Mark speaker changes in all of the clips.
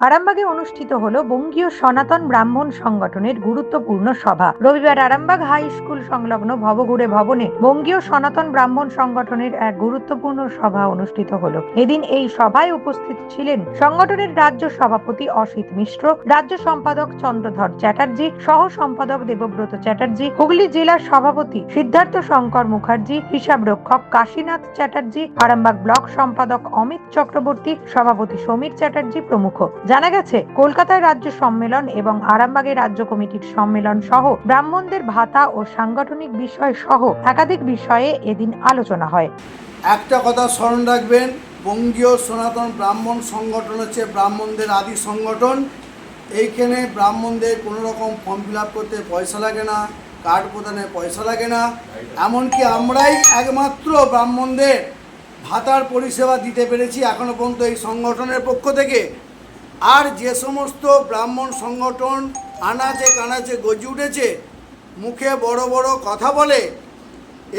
Speaker 1: আরামবাগে অনুষ্ঠিত হলো বঙ্গীয় সনাতন ব্রাহ্মণ সংগঠনের গুরুত্বপূর্ণ সভা। রবিবার আরামবাগ হাই স্কুল সংলগ্ন ভবঘুরে ভবনে বঙ্গীয় সনাতন ব্রাহ্মণ সংগঠনের এক গুরুত্বপূর্ণ সভা অনুষ্ঠিত হলো। এদিন এই সভায় উপস্থিত ছিলেন সংগঠনের রাজ্য সভাপতি অসিত মিশ্র, রাজ্য সম্পাদক চন্দ্রধর চ্যাটার্জি, সহ সম্পাদক দেবব্রত চ্যাটার্জি, হুগলি জেলার সভাপতি সিদ্ধার্থ শঙ্কর মুখার্জি, হিসাব রক্ষক কাশীনাথ চ্যাটার্জি, আরামবাগ ব্লক সম্পাদক অমিত চক্রবর্তী, সভাপতি সমীর চ্যাটার্জি প্রমুখ। জানা গেছে, কলকাতায় রাজ্য সম্মেলন এবং আরামবাগে রাজ্য কমিটির সম্মেলন সহ ব্রাহ্মণদের ভাতা ও সাংগঠনিক বিষয় সহ একাধিক বিষয়ে এদিন আলোচনা হয়।
Speaker 2: একটা কথা স্মরণ রাখবেন, বঙ্গীয় সনাতন ব্রাহ্মণ সংগঠন হচ্ছে ব্রাহ্মণদের আদি সংগঠন। এইখানে ব্রাহ্মণদের কোনো রকম ফর্ম ফিল করতে পয়সা লাগে না কার্ড প্রদানে পয়সা লাগে না। এমনকি আমরাই একমাত্র ব্রাহ্মণদের ভাতার পরিষেবা দিতে পেরেছি এখনও পর্যন্ত এই সংগঠনের পক্ষ থেকে। আর যে সমস্ত ব্রাহ্মণ সংগঠন আনাচে কানাচে গজি উঠেছে, মুখে বড় বড় কথা বলে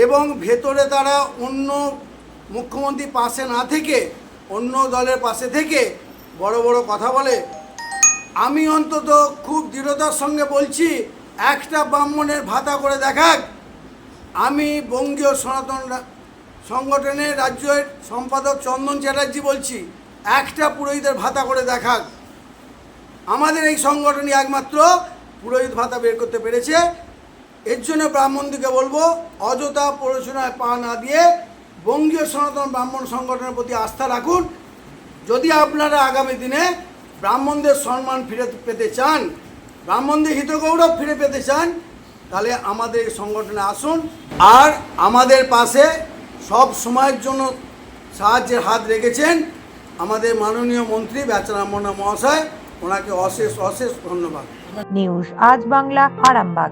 Speaker 2: এবং ভেতরে তারা অন্য মুখ্যমন্ত্রী পাশে না থেকে, অন্য দলের পাশে থেকে বড় বড় কথা বলে। আমি অন্তত খুব দৃঢ়তার সঙ্গে বলছি, একটা ব্রাহ্মণের ভাতা করে দেখাক। আমি বঙ্গীয় সনাতন সংগঠনের রাজ্যের সম্পাদক চন্দন চ্যাটার্জি বলছি। একটা পুরোহিতের ভাতা করে দেখাক আমাদের এই সংগঠনই একমাত্র পুরোহিত ভাতা বের করতে পেরেছে। এর জন্য ব্রাহ্মণদিকে বলব, অযথা পড়াশোনায় পা না দিয়ে বঙ্গীয় সনাতন ব্রাহ্মণ সংগঠনের প্রতি আস্থা রাখুন। যদি আপনারা আগামী দিনে ব্রাহ্মণদের সম্মান ফিরে পেতে চান, ব্রাহ্মণদের হিতগৌরব ফিরে পেতে চান, তাহলে আমাদের এই সংগঠনে আসুন। আর আমাদের পাশে সব সময়ের জন্য সাহায্যের হাত রেখেছেন আমাদের মাননীয় মন্ত্রী বেচারামনা মহাশয় ওনাকে অশেষ অশেষ ধন্যবাদ।
Speaker 1: নিউজ আজ বাংলা আরামবাগ।